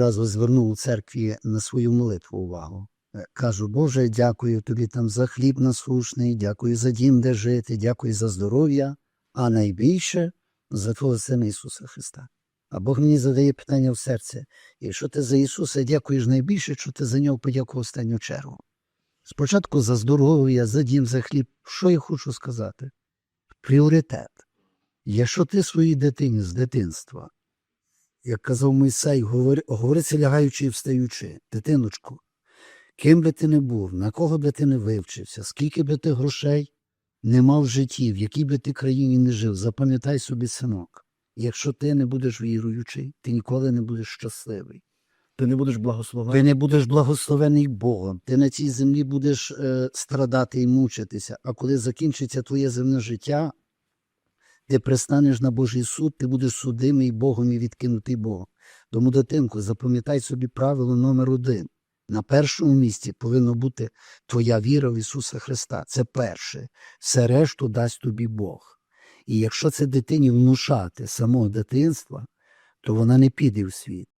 Разу звернув у церкві на свою молитву увагу. Е, Кажу, Боже, дякую тобі там за хліб насушний, дякую за дім, де жити, дякую за здоров'я, а найбільше за Твого Сина Ісуса Христа. А Бог мені задає питання в серце, якщо ти за Ісуса дякуєш найбільше, що ти за нього подякував останню чергу. Спочатку за здоров'я, за дім, за хліб. Що я хочу сказати? Пріоритет. Якщо ти своїй дитині з дитинства, як казав Мойсей, говори, говориться лягаючи і встаючи, дитиночку, ким би ти не був, на кого би ти не вивчився, скільки би ти грошей не мав в житті, в якій би ти країні не жив, запам'ятай собі, синок, якщо ти не будеш віруючий, ти ніколи не будеш щасливий. Ти не будеш Ти благословений. не будеш благословений Богом, ти на цій землі будеш е, страдати і мучитися. А коли закінчиться твоє земне життя, ти пристанеш на Божий суд, ти будеш судимий Богом і відкинутий Богом. Тому, дитинку, запам'ятай собі правило номер один. На першому місці повинна бути твоя віра в Ісуса Христа. Це перше. Все решту дасть тобі Бог. І якщо це дитині внушати самого дитинства, то вона не піде в світ.